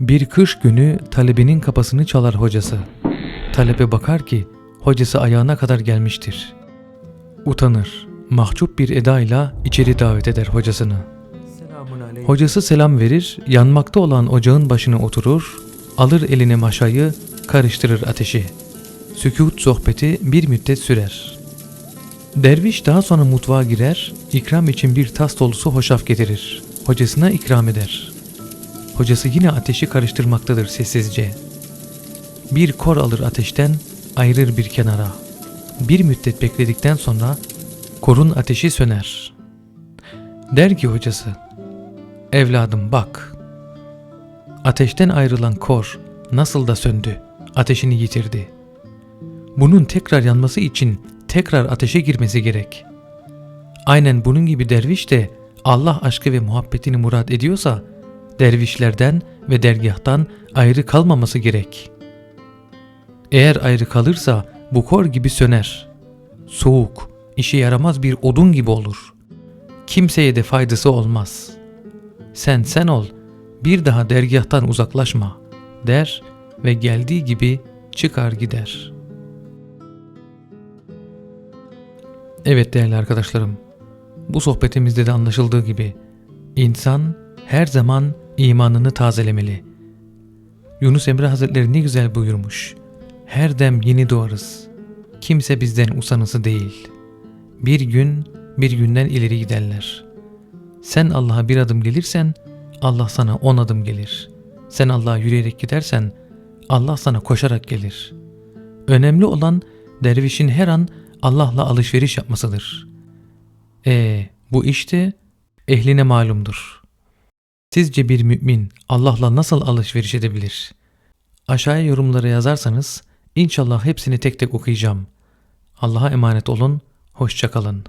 Bir kış günü talebinin kapısını çalar hocası. Talebe bakar ki hocası ayağına kadar gelmiştir. Utanır, mahcup bir edayla içeri davet eder hocasını. Hocası selam verir, yanmakta olan ocağın başına oturur, alır eline maşayı, karıştırır ateşi. Sükut sohbeti bir müddet sürer. Derviş daha sonra mutfağa girer, ikram için bir tas dolusu hoşaf getirir. Hocasına ikram eder. Hocası yine ateşi karıştırmaktadır sessizce. Bir kor alır ateşten, ayırır bir kenara. Bir müddet bekledikten sonra korun ateşi söner. Der ki hocası, Evladım bak. Ateşten ayrılan kor nasıl da söndü, ateşini yitirdi. Bunun tekrar yanması için tekrar ateşe girmesi gerek. Aynen bunun gibi derviş de Allah aşkı ve muhabbetini murad ediyorsa dervişlerden ve dergahtan ayrı kalmaması gerek. Eğer ayrı kalırsa bu kor gibi söner. Soğuk, işe yaramaz bir odun gibi olur. Kimseye de faydası olmaz. Sen sen ol, bir daha dergahtan uzaklaşma der ve geldiği gibi çıkar gider. Evet değerli arkadaşlarım, bu sohbetimizde de anlaşıldığı gibi insan her zaman imanını tazelemeli. Yunus Emre Hazretleri ne güzel buyurmuş. Her dem yeni doğarız. Kimse bizden usanısı değil. Bir gün bir günden ileri giderler. Sen Allah'a bir adım gelirsen Allah sana on adım gelir. Sen Allah'a yürüyerek gidersen Allah sana koşarak gelir. Önemli olan dervişin her an Allah'la alışveriş yapmasıdır. E bu işte ehline malumdur. Sizce bir mümin Allah'la nasıl alışveriş edebilir? Aşağıya yorumlara yazarsanız inşallah hepsini tek tek okuyacağım. Allah'a emanet olun, hoşçakalın.